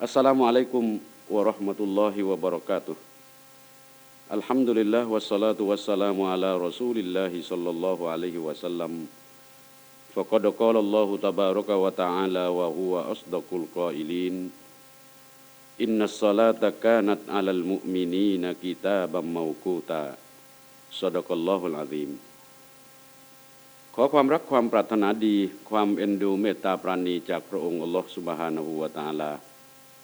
Assalamualaikum warahmatullahi wabarakatuh. Alhamdulillah wassalatu wassalamu ala Rasulillahi sallallahu alaihi wasallam. Faqad qala Allah tabaraka wa ta'ala wa huwa asdaqul qailin. Inna salata kanat 'alal mu'minina kitaban mawquta. Sadaqallahul azim. ขอความรักความปรารถนาดี ความเอ็นดูเมตตาปราณีจากพระองค์อัลลอฮฺสุบฮานะฮูวะตะอาลา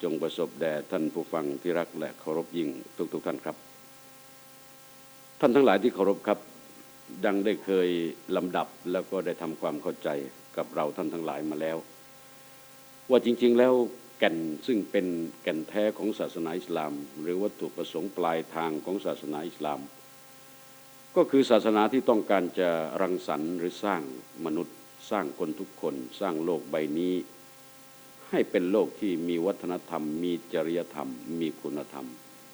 จงประสบแด่ท่านผู้ฟังที่รักและเคารพยิ่งทุกๆทท่านครับ ท่านทั้งหลายที่เคารพครับ ดังได้เคยลำดับแล้วก็ได้ทำความเข้าใจกับเราท่านทั้งหลายมาแล้ว ว่าจริงๆแล้วแก่นซึ่งเป็นแก่นแท้ของศาสนาอิสลาม หรือวัตถุประสงค์ปลายทางของศาสนาอิสลาม ก็คือศาสนาที่ต้องการจะรังสรรค์หรือสร้างมนุษย์ สร้างคนทุกคน สร้างโลกใบนี้ ให้เป็นโลกที่มีวัฒนธรรม มีจริยธรรม มีคุณธรรม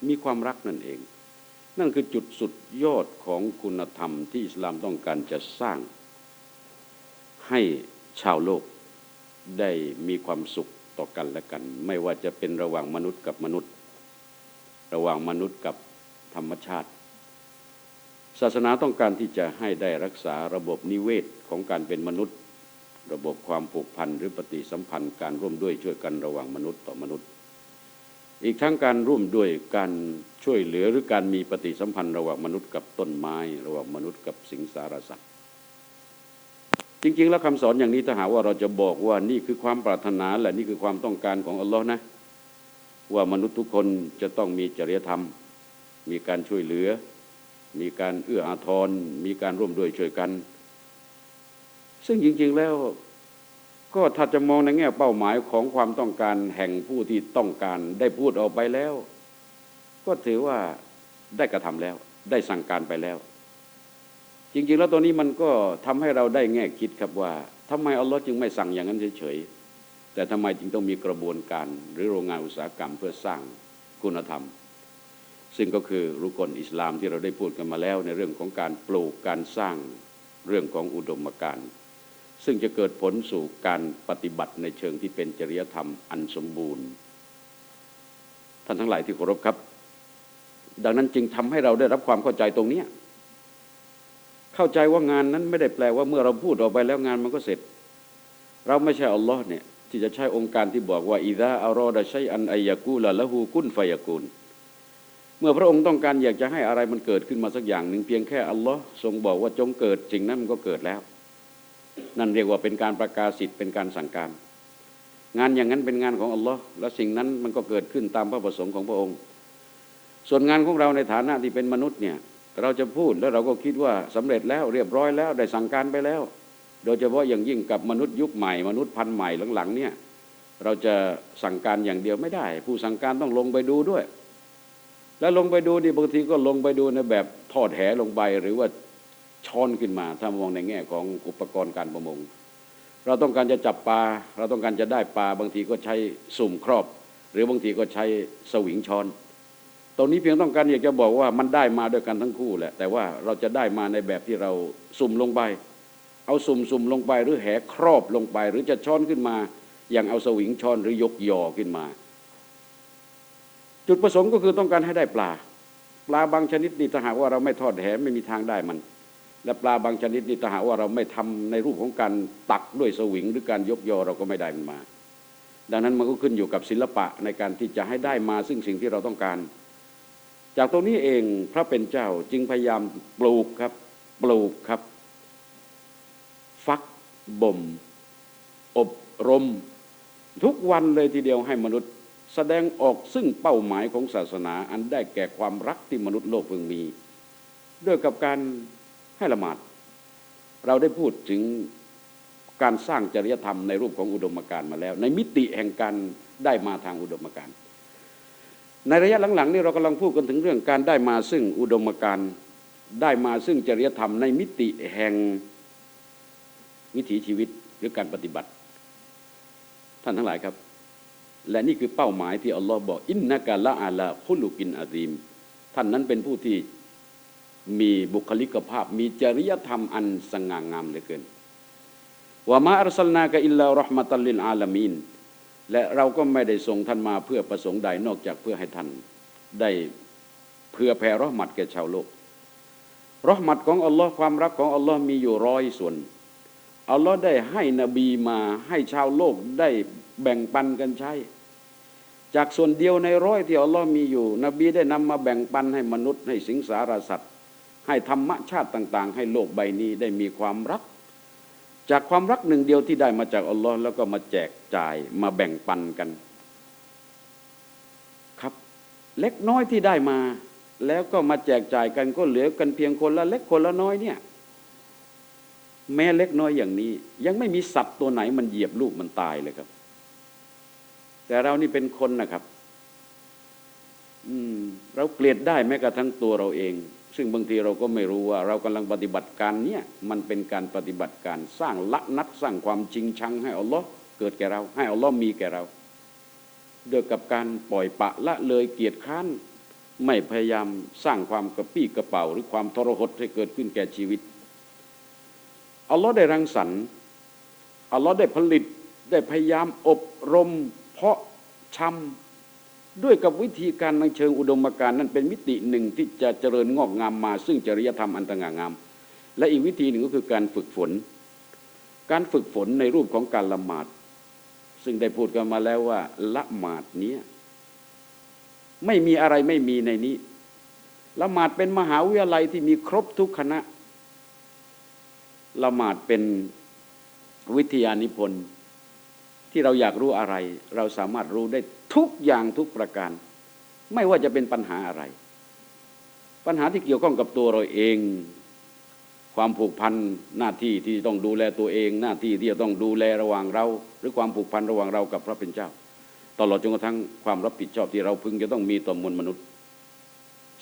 มีความรักนั่นเอง นั่นคือจุดสุดยอดของคุณธรรมที่อิสลามต้องการจะสร้าง ให้ชาวโลกได้มีความสุขต่อกันและกัน ไม่ว่าจะเป็นระหว่างมนุษย์กับมนุษย์ ระหว่างมนุษย์กับธรรมชาติ ศาสนาต้องการที่จะให้ได้รักษาระบบนิเวศของการเป็นมนุษย์ ระบบความผูกพันหรือปฏิสัมพันธ์การร่วมด้วยช่วยกันระหว่างมนุษย์ต่อมนุษย์ อีกทั้งการร่วมด้วยการช่วยเหลือหรือการมีปฏิสัมพันธ์ระหว่างมนุษย์กับต้นไม้ ระหว่างมนุษย์กับสิงสารสัตว์จริง ๆ แล้วคำสอนอย่างนี้ถ้าหาว่าเราจะบอกว่านี่คือความปรารถนาและนี่คือความต้องการของอัลลอฮ์นะ ว่ามนุษย์ทุกคนจะต้องมีจริยธรรม มีการช่วยเหลือ มีการเอื้ออาทร มีการร่วมด้วยช่วยกัน ซึ่งจริง ๆแล้ว ก็ถ้าจะมองในแง่เป้าหมายของความต้องการแห่งผู้ที่ต้องการได้พูดออกไปแล้ว ก็ถือว่าได้กระทำแล้ว ได้สั่งการไปแล้ว จริง ๆ แล้วตัวนี้มันก็ทำให้เราได้แง่คิดครับว่าทำไมอัลลอฮ์จึงไม่สั่งอย่างนั้นเฉยๆแต่ทำไมจึงต้องมีกระบวนการหรือโรงงานอุตสาหกรรมเพื่อสร้างคุณธรรม ซึ่งก็คือรุกลอิสลามที่เราได้พูดกันมาแล้วในเรื่องของการปลูกการสร้างเรื่องของอุดมการณ์ ซึ่งจะเกิดผลสู่การปฏิบัติในเชิงที่เป็นจริยธรรมอันสมบูรณ์ ท่านทั้งหลายที่เคารพครับ ดังนั้นจึงทำให้เราได้รับความเข้าใจตรงนี้ เข้าใจว่างานนั้นไม่ได้แปลว่าเมื่อเราพูดออกไปแล้วงานมันก็เสร็จ เราไม่ใช่อัลลอฮ์เนี่ยที่จะใช้องค์การที่บอกว่าอิดะอารอดะชัยอันอายกูละละหูกุนไฟยกุลเมื่อพระองค์ต้องการอยากจะให้อะไรมันเกิดขึ้นมาสักอย่างหนึ่งเพียงแค่อัลลอฮ์ทรงบอกว่าจงเกิดสิ่งนั้นมันก็เกิดแล้ว นั่นเรียกว่าเป็นการประกาศสิทธิ์เป็นการสั่งการ งานอย่างนั้นเป็นงานของอัลลอฮ์และสิ่งนั้นมันก็เกิดขึ้นตามพระประสงค์ของพระองค์ ส่วนงานของเราในฐานะที่เป็นมนุษย์เนี่ยเราจะพูดแล้วเราก็คิดว่าสำเร็จแล้วเรียบร้อยแล้วได้สั่งการไปแล้ว โดยเฉพาะอย่างยิ่งกับมนุษย์ยุคใหม่ มนุษย์พันธุ์ใหม่หลังๆเนี่ยเราจะสั่งการอย่างเดียวไม่ได้ ผู้สั่งการต้องลงไปดูด้วย แล้วลงไปดูดิบางทีก็ลงไปดูในแบบทอดแหลงไปหรือว่า ช้อนขึ้นมา ถ้ามองในแง่ของอุปกรณ์การประมง เราต้องการจะจับปลา เราต้องการจะได้ปลาบางทีก็ใช้สุ่มครอบ หรือบางทีก็ใช้สวิงช้อนตรงนี้เพียงต้องการอยากจะบอกว่ามันได้มาด้วยกันทั้งคู่แหละ แต่ว่าเราจะได้มาในแบบที่เราสุ่มลงไป เอาสุ่มสุ่มลงไปหรือแหครอบลงไป หรือจะช้อนขึ้นมา อย่างเอาสวิงช้อนหรือยกยอขึ้นมา จุดประสงค์ก็คือต้องการให้ได้ปลา ปลาบางชนิดนี่ถ้าหากว่าเราไม่ทอดแหไม่มีทางได้มัน และปลาบางชนิดนี่ถ้าหากว่าเราไม่ทำในรูปของการตักด้วยสวิงหรือการยกยอเราก็ไม่ได้มันมา ดังนั้นมันก็ขึ้นอยู่กับศิลปะในการที่จะให้ได้มาซึ่งสิ่งที่เราต้องการ จากตรงนี้เองพระเป็นเจ้าจึงพยายามปลูกครับปลูกครับ ฟักบ่ม อบรม ทุกวันเลยทีเดียวให้มนุษย์แสดงออกซึ่งเป้าหมายของศาสนาอันได้แก่ความรักที่มนุษย์โลกพึงมี ด้วยกับการ ให้ละหมาด เราได้พูดถึงการสร้างจริยธรรมในรูปของอุดมการณ์มาแล้ว ในมิติแห่งการได้มาทางอุดมการณ์ในระยะหลังๆนี่เรากำลังพูดกันถึงเรื่องการได้มาซึ่งอุดมการณ์ได้มาซึ่งจริยธรรมในมิติแห่งวิถีชีวิตหรือการปฏิบัติ ท่านทั้งหลายครับ และนี่คือเป้าหมายที่อัลลอฮ์บอกอินนักะละอาลาคุลุกินอาซีม ท่านนั้นเป็นผู้ที่ มีบุคลิกภาพ มีจริยธรรมอันสง่างามเหลือเกินว่ามาอัลสลนากะอิลลารหมตัลลิลอาลามีนและเราก็ไม่ได้ส่งท่านมาเพื่อประสงค์ใดนอกจากเพื่อให้ท่านได้เพื่อแผ่รหมัดแก่ชาวโลกรหมัดของอัลลอฮ์ความรักของอัลลอฮ์มีอยู่ร้อยส่วนอัลลอฮ์ได้ให้นบีมาให้ชาวโลกได้แบ่งปันกันใช้ จากส่วนเดียวในร้อยที่อัลลอฮ์มีอยู่ นบีได้นำมาแบ่งปันให้มนุษย์ให้สิงสารสัตว์ ให้ธรรมชาติต่าง ๆ ให้โลกใบนี้ได้มีความรัก จากความรักหนึ่งเดียวที่ได้มาจากอัลลอฮ์แล้วก็มาแจกจ่ายมาแบ่งปันกัน ครับ เล็กน้อยที่ได้มา แล้วก็มาแจกจ่ายกันก็เหลือกันเพียงคนละเล็กคนละน้อยเนี่ย แม้เล็กน้อยอย่างนี้ ยังไม่มีสัตว์ตัวไหนมันเหยียบลูกมันตายเลยครับ แต่เรานี่เป็นคนนะครับ อืม เราเกลียดได้แม้กระทั่งตัวเราเอง ซึ่งบางทีเราก็ไม่รู้ว่า เรากำลังปฏิบัติการเนี่ยมันเป็นการปฏิบัติการสร้างละนัดสร้างความจริงชังให้อัลลอฮ์เกิดแก่เรา ให้อัลลอฮ์มีแก่เราโดยกับการปล่อยปะละเลยเกียรติค้านไม่พยายามสร้างความกระปี้กระเป๋า หรือความทรหดให้เกิดขึ้นแก่ชีวิตอัลลอฮ์ได้รังสรรค์อัลลอฮ์ได้ผลิตได้พยายามอบรม เพาะชำ ด้วยกับวิธีการในเชิงอุดมการณ์นั้นเป็นมิติหนึ่งที่จะเจริญงอกงามมา ซึ่งจริยธรรมอันตงางาม และอีกวิธีหนึ่งก็คือการฝึกฝน การฝึกฝนในรูปของการละหมาด ซึ่งได้พูดกันมาแล้วว่าละหมาดเนี้ยไม่มีอะไรไม่มีในนี้ ละหมาดเป็นมหาวิทยาลัยที่มีครบทุกคณะ ละหมาดเป็นวิทยานิพนธ์ที่เราอยากรู้อะไร เราสามารถรู้ได้ ทุกอย่างทุกประการ ไม่ว่าจะเป็นปัญหาอะไร ปัญหาที่เกี่ยวข้องกับตัวเราเอง ความผูกพันหน้าที่ที่ต้องดูแลตัวเอง หน้าที่ที่จะต้องดูแลระหว่างเรา หรือความผูกพันระหว่างเรากับพระเป็นเจ้า ตลอดจนกระทั่งความรับผิดชอบที่เราพึงจะต้องมีต่อมวลมนุษย์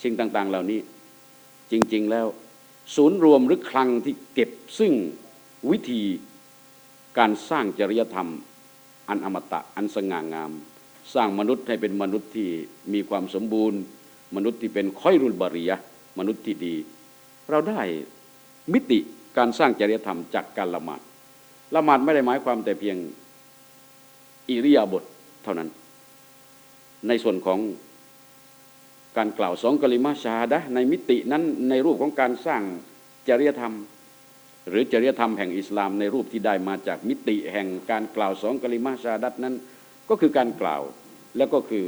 สิ่งต่าง ๆ เหล่านี้จริง ๆ แล้ว ศูนย์รวมหรือคลังที่เก็บซึ่งวิธีการสร้างจริยธรรม อันอมตะอันสง่างาม สร้างมนุษย์ให้เป็นมนุษย์ที่มีความสมบูรณ์ มนุษย์ที่เป็นค่อยรุนบาริยะมนุษย์ที่ดี เราได้มิติการสร้างจริยธรรมจากการละหมาดละหมาดไม่ได้หมายความแต่เพียงอิริยาบถเท่านั้น ในส่วนของการกล่าวสองกลิมาชาดะในมิตินั้นในรูปของการสร้างจริยธรรม หรือจริยธรรมแห่งอิสลามในรูปที่ได้มาจากมิติแห่งการกล่าวสองกลิมาชาดัตนั้น ก็คือการกล่าว แล้วก็คือ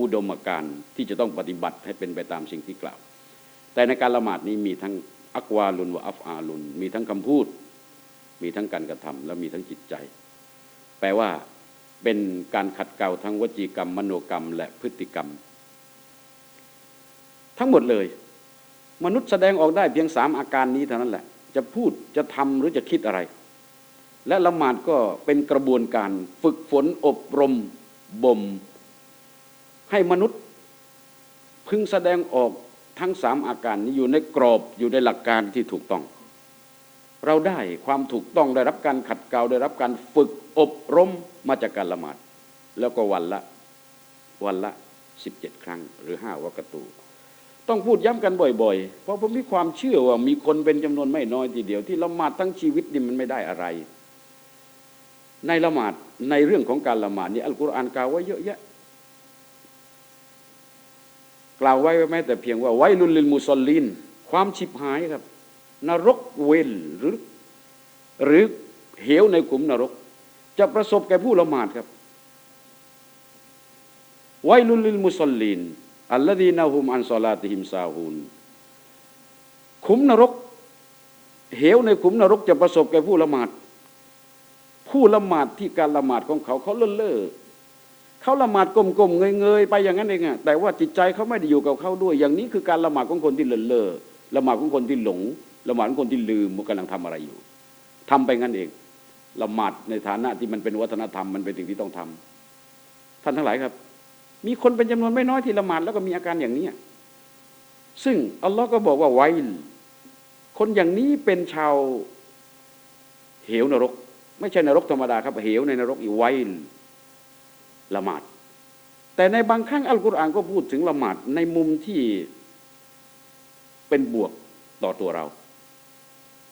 อุดมการณ์ที่จะต้องปฏิบัติให้เป็นไปตามสิ่งที่กล่าว แต่ในการละหมาดนี้มีทั้งอักวาลุนวะอัฟอาลุน มีทั้งคำพูด มีทั้งการกระทำและมีทั้งจิตใจ แปลว่าเป็นการขัดเกลาทั้งวจีกรรม มโนกรรม และพฤติกรรม ทั้งหมดเลย มนุษย์แสดงออกได้เพียงสามอาการนี้เท่านั้นแหละ จะพูดจะทำหรือจะคิดอะไร และละหมาดก็เป็นกระบวนการฝึกฝนอบรมบ่ม ให้มนุษย์พึงแสดงออกทั้งสามอาการนี้อยู่ในกรอบอยู่ในหลักการที่ถูกต้อง เราได้ความถูกต้องได้รับการขัดเกลาได้รับการฝึกอบรมมาจากการละหมาด แล้วก็วันละวันละสิบเจ็ดครั้งหรือห้าวักตู ต้องพูดย้ำกันบ่อยๆ เพราะผมมีความเชื่อว่ามีคนเป็นจำนวนไม่น้อยทีเดียว ที่ละหมาดทั้งชีวิตนี่มันไม่ได้อะไร ในละหมาดในเรื่องของการละหมาดนี่อัลกุรอานกล่าวไว้เยอะแยะ ล่าวไว้แม้แต่เพียงว่าไว้ลุนลินมุสลิน ความฉิบหายครับ นรกเวลหรือ หรือเหวในขุมนรก จะประสบแก่ผู้ละหมาดครับไว้ลุนลินมุสลินอัลลดีนาฮุมอันซอลาติฮิมซาฮูนขุมนรก เหวในขุมนรกจะประสบแก่ผู้ละหมาด ผู้ละหมาดที่การละหมาดของเขาเขาเล่อเล่อ เขาละหมาดกลมๆเงยๆไปอย่างนั้นเองอะแต่ว่าจิตใจเขาไม่ได้อยู่กับเขาด้วย อย่างนี้คือการละหมาดของคนที่เล่อเล่อละหมาดของคนที่หลงละหมาดของคนที่ลืมว่ากำลังทำอะไรอยู่ทำไปงั้นเองละหมาดในฐานะที่มันเป็นวัฒนธรรมมันเป็นสิ่งที่ต้องทำท่านทั้งหลายครับ มีคนเป็นจำนวนไม่น้อยที่ละหมาดแล้วก็มีอาการอย่างนี้ซึ่งอัลลอฮ์ก็บอกว่าไวคนอย่างนี้เป็นชาวเหวนรก ไม่ใช่นรกธรรมดาครับ เหวในนรกอีไว ละหมาด แต่ในบางครั้งอัลกุรอานก็พูดถึงละหมาดในมุมที่เป็นบวกต่อตัวเรา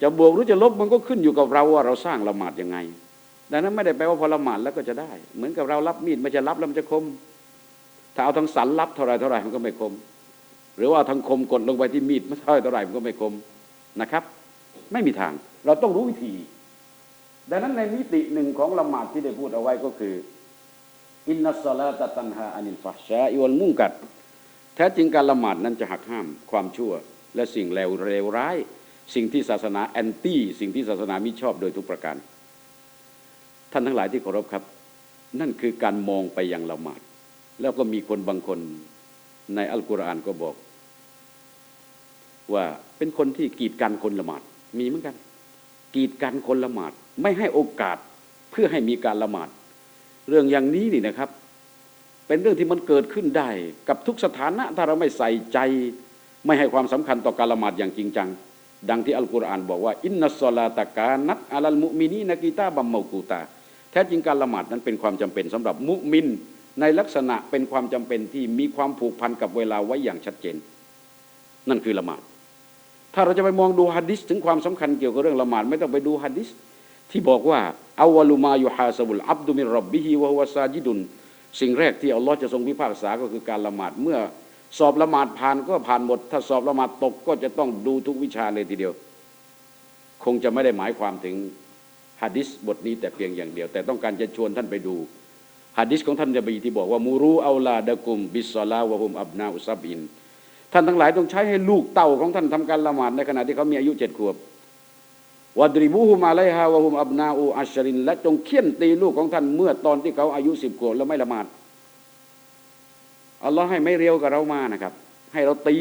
จะบวกหรือจะลบมันก็ขึ้นอยู่กับเราว่าเราสร้างละหมาดยังไง ดังนั้นไม่ได้แปลว่าพอละหมาดแล้วก็จะได้ เหมือนกับเรารับมีดไม่ใช่รับแล้วมันจะคม ถ้าเอาทั้งสันรับเท่าไรเท่าไรมันก็ไม่คม หรือว่าทั้งคมกดลงไปที่มีดไม่เท่าไรเท่าไรมันก็ไม่คมนะครับ ไม่มีทาง เราต้องรู้วิธี ดังนั้นในมิติหนึ่งของละหมาดที่ได้พูดเอาไว้ก็คือ อินนัสซาลาตตันฮาอานิลฟาชาอิวัลมุ่งกัด แท้จริงการละหมาดนั้นจะหักห้ามความชั่ว และสิ่งเลวเลวร้าย สิ่งที่ศาสนาแอนตี้สิ่งที่ศาสนามิชอบโดยทุกประการ ท่านทั้งหลายที่เคารพครับ นั่นคือการมองไปยังละหมาด แล้วก็มีคนบางคนในอัลกุรอานก็บอก ว่าเป็นคนที่กีดกันคนละหมาดมีเหมือนกัน กีดกันคนละหมาด ไม่ให้โอกาสเพื่อให้มีการละหมาด เรื่องอย่างนี้นี่นะครับ เป็นเรื่องที่มันเกิดขึ้นได้ กับทุกสถานะถ้าเราไม่ใส่ใจ ไม่ให้ความสำคัญต่อการละหมาดอย่างจริงจัง ดังที่อัลกุรอานบอกว่า อินนัสซอลาตะกานัตอาลัลมุมินีนกีตาบัมมกูตา แท้จริงการละหมาดนั้นเป็นความจำเป็นสำหรับมุมิน ในลักษณะเป็นความจำเป็นที่มีความผูกพันกับเวลาไว้อย่างชัดเจน นั่นคือละหมาดถ้าเราจะไปมองดูฮะดิษถึงความสำคัญเกี่ยวกับเรื่องละหมาดไม่ต้องไปดูฮะดิษ ที่บอกว่าอาวลุมายุฮาสบุลอับดุมิรับบิฮิวะฮุวะซาจิดุนสิ่งแรกที่อัลลอฮ์จะทรงพิพากษาก็คือการละหมาดเมื่อสอบละหมาดผ่านก็ผ่านหมด ถ้าสอบละหมาดตกก็จะต้องดูทุกวิชาเลยทีเดียว คงจะไม่ได้หมายความถึงฮะดิษบทนี้แต่เพียงอย่างเดียว แต่ต้องการจะชวนท่านไปดูฮะดิษของท่านจะบีที่บอกว่ามูรูเอาลาดะกุม บิสซอลาวะฮุมอับนาอุซับอิน ท่านทั้งหลายต้องใช้ให้ลูกเต่าของท่านทำการละหมาดในขณะที่เขามีอายุเจ็ดขวบ วัดริบูฮุมาไลฮาวะฮุมอับนาอูอัชริน และจงเคี่ยนตีลูกของท่านเมื่อตอนที่เขาอายุสิบขวบแล้วไม่ละหมาดอัลลอฮ์ให้ไม่เร็วกับเรามานะครับ ให้เราตี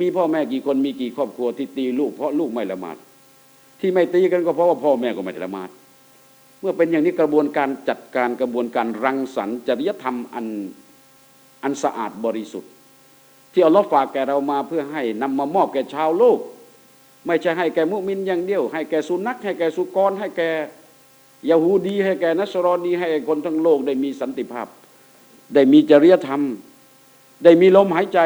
มีพ่อแม่กี่คนมีกี่ครอบครัวที่ตีลูกเพราะลูกไม่ละหมาด ที่ไม่ตีกันก็เพราะว่าพ่อแม่ก็ไม่ละหมาด เมื่อเป็นอย่างนี้กระบวนการจัดการกระบวนการรังสรรค์จริยธรรมอันอันสะอาดบริสุทธิ์ ที่อัลลอฮ์ฝากแก่เรามาเพื่อให้นำมามอบแก่ชาวโลก ไม่ใช่ให้แก่มุมินอย่างเดียว ให้แก่สุนัขให้แก่สุกร ให้แก่ยาฮูดีให้แก่นัสรอนีให้คนทั้งโลกได้มีสันติภาพ ได้มีจริยธรรม ได้มีลมหายใจ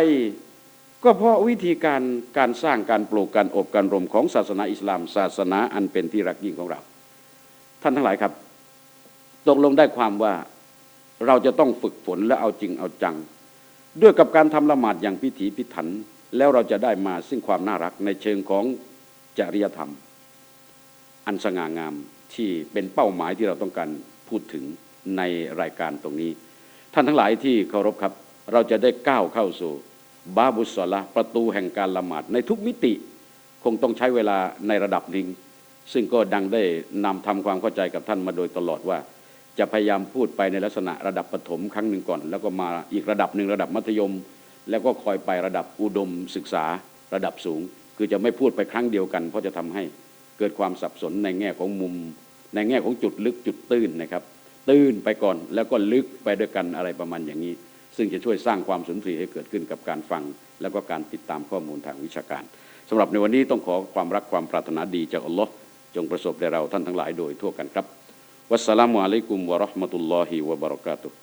ก็เพราะวิธีการการสร้างการปลูกการอบการรมของศาสนาอิสลาม ศาสนาอันเป็นที่รักยิ่งของเรา ท่านทั้งหลายครับ ตกลงได้ความว่าเราจะต้องฝึกฝนและเอาจริงเอาจัง ด้วยกับการทำละหมาดอย่างพิถีพิถัน แล้วเราจะได้มาซึ่งความน่ารักในเชิงของ จริยธรรม อันสง่างามที่เป็นเป้าหมายที่เราต้องการพูดถึงในรายการตรงนี้ ท่านทั้งหลายที่เคารพครับ เราจะได้ก้าวเข้าสู่บาบุสละประตูแห่งการละหมาดในทุกมิติคงต้องใช้เวลาในระดับหนึ่งซึ่งก็ดังได้นำทำความเข้าใจกับท่านมาโดยตลอดว่า จะพยายามพูดไปในลักษณะระดับปฐมครั้งหนึ่งก่อน แล้วก็มาอีกระดับหนึ่งระดับมัธยม แล้วก็คอยไประดับอุดมศึกษาระดับสูง คือจะไม่พูดไปครั้งเดียวกัน เพราะจะทำให้เกิดความสับสนในแง่ของมุม ในแง่ของจุดลึกจุดตื้นนะครับ ตื้นไปก่อนแล้วก็ลึกไปด้วยกันอะไรประมาณอย่างนี้ ซึ่งจะช่วยสร้างความสนทรีให้เกิดขึ้นกับการฟัง แล้วก็การติดตามข้อมูลทางวิชาการสำหรับในวันนี้ต้องขอความรักความปรารถนาดีจากอัลลอฮ์จงประสบแด่เราท่านทั้งหลายโดยทั่วกันครับวัสสลามุอะลัยกุมวะราะห์มะตุลลอฮิวะบะเราะกาตุฮ์